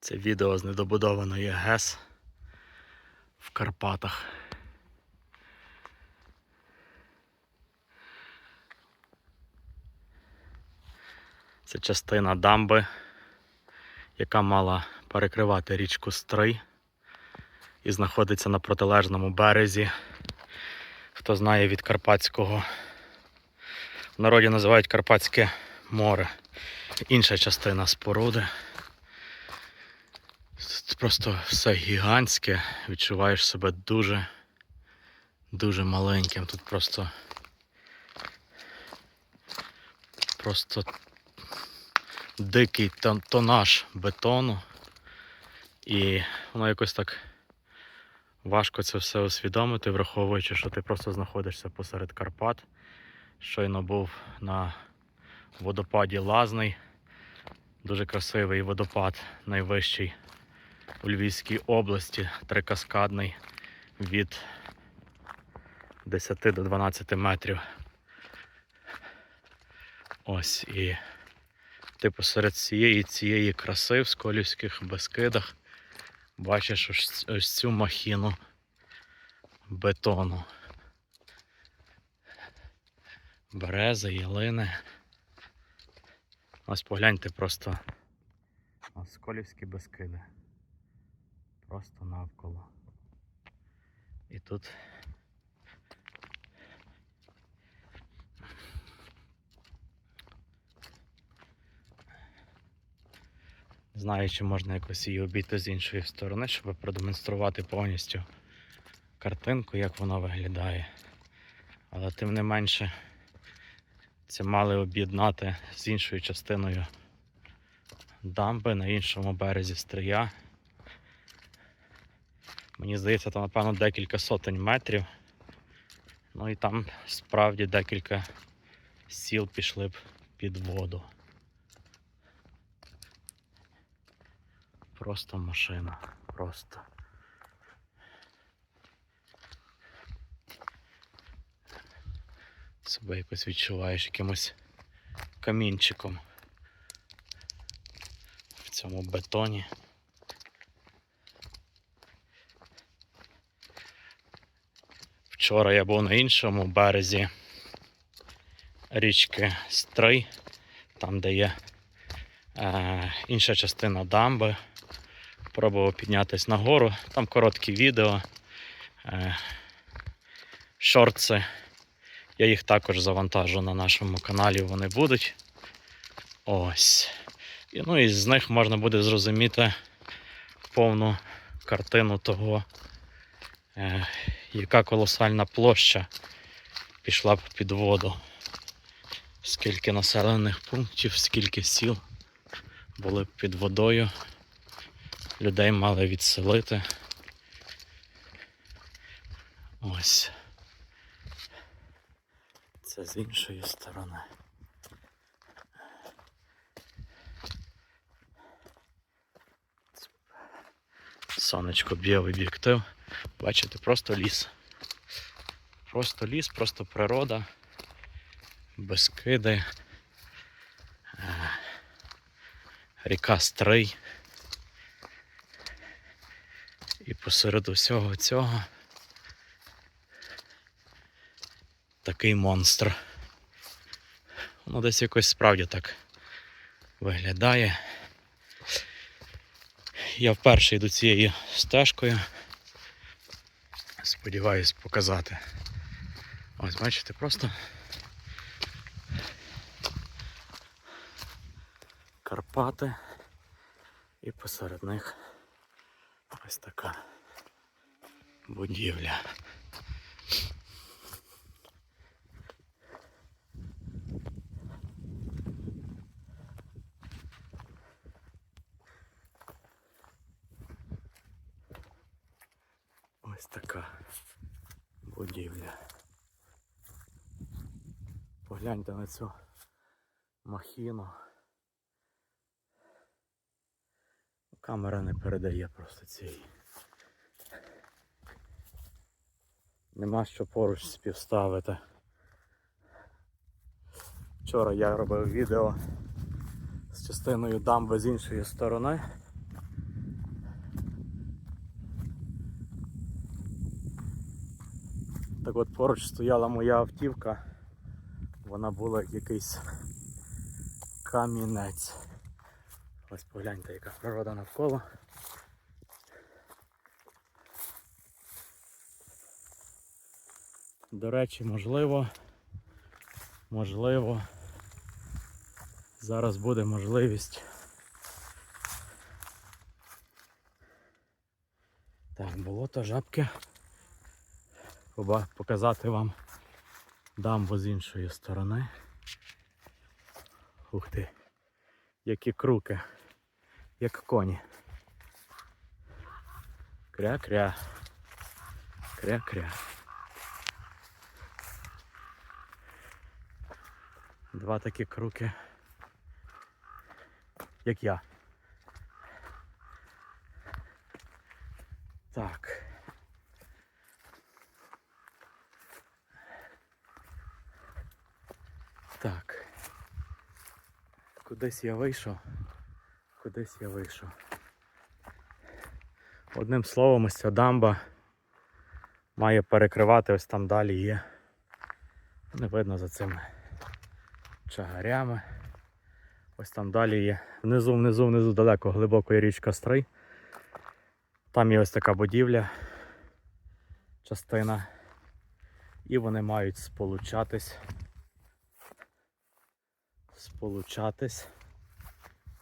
Це відео з недобудованої ГЕС в Карпатах. Це частина дамби, яка мала перекривати річку Стрий і знаходиться на протилежному березі. Хто знає від Карпатського. В народі називають Карпатське море. Інша частина споруди. Просто все гігантське. Відчуваєш себе дуже, дуже маленьким. Тут просто. Просто дикий тонаж бетону. І воно якось так важко це все усвідомити, враховуючи, що ти просто знаходишся посеред Карпат. Щойно був на водопаді Лазний. Дуже красивий водопад, найвищий у Львівській області, трикаскадний від 10 до 12 метрів. Ось і ти посеред цієї цієї краси в Сколівських Бескидах бачиш ось, ось цю махіну бетону. Берези, ялини. Ось погляньте просто Сколівські Бескиди. Просто навколо. І тут не знаю, чи можна якось її обійти з іншої сторони, щоб продемонструвати повністю картинку, як вона виглядає. Але тим не менше це мали об'єднати з іншою частиною дамби на іншому березі стрия. Мені здається, там, напевно, декілька сотень метрів. Ну і там справді декілька сіл пішли б під воду. Просто машина. Просто. Себе якось відчуваєш якимось камінчиком в цьому бетоні. Вчора я був на іншому березі річки Стрий, там де є е, інша частина дамби. Пробував піднятися нагору. Там короткі відео, е, шорти. Я їх також завантажу на нашому каналі, вони будуть. Ось. І, ну, і з них можна буде зрозуміти повну картину того, е, яка колосальна площа пішла б під воду. Скільки населених пунктів, скільки сіл були б під водою. Людей мали відселити. Ось. Це з іншої сторони. Сонечко б'є в об'єктив. Бачите, просто ліс. Просто ліс, просто природа, безкиди, е, ріка Стрий. І посеред усього цього такий монстр. Воно десь якось справді так виглядає. Я вперше йду цією стежкою. Сподіваюсь показати. Ось, бачите, просто Карпати і посеред них ось така будівля. Ось така будівля. Погляньте на цю махіну. Камера не передає просто цієї. Нема що поруч співставити. Вчора я робив відео з частиною дамби з іншої сторони. Так от поруч стояла моя автівка. Вона була якийсь камінець. Ось погляньте, яка природа навколо. До речі, можливо, можливо, зараз буде можливість. Так, болото, жабки. Показати вам дамбу з іншої сторони. Ух ти, які круки, як коні. Кря-кря. Кря-кря. Два такі круки, як я. Так. Кудись я вийшов. Кудись я вийшов. Одним словом, ось ця дамба має перекривати ось там далі є. Не видно за цими чагарями. Ось там далі є. Внизу, внизу, внизу далеко глибоко є річка Стрий. Там є ось така будівля, частина. І вони мають сполучатись. Сполучатись.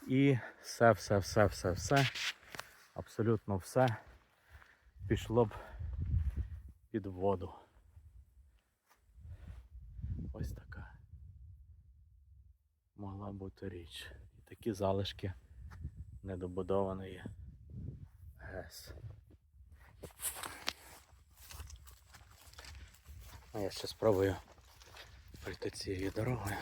І все, все, все, все, все. Абсолютно все пішло б під воду. Ось така могла бути річ. І такі залишки недобудованої ГЕС. А я ще спробую пройти цією дорогою.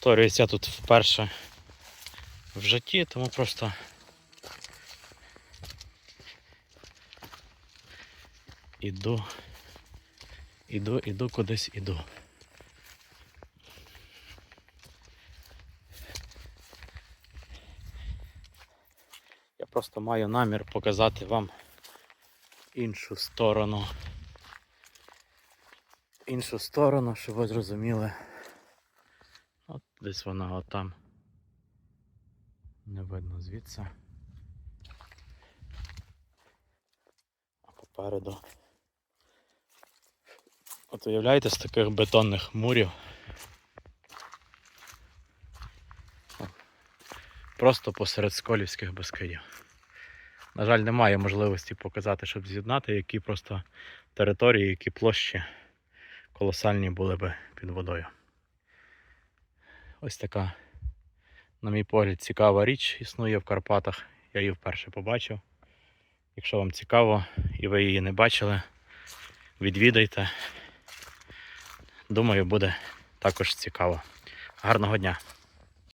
Повторююсь, тут вперше в житті, тому просто іду, іду, іду кудись іду. Я просто маю намір показати вам іншу сторону. Іншу сторону, щоб ви зрозуміли. Десь вона отам. Не видно звідси. А попереду. От уявляєте з таких бетонних мурів. Просто посеред сколівських безкидів. На жаль, немає можливості показати, щоб з'єднати, які просто території, які площі колосальні були би під водою. Ось така, на мій погляд, цікава річ існує в Карпатах. Я її вперше побачив. Якщо вам цікаво і ви її не бачили, відвідайте. Думаю, буде також цікаво. Гарного дня!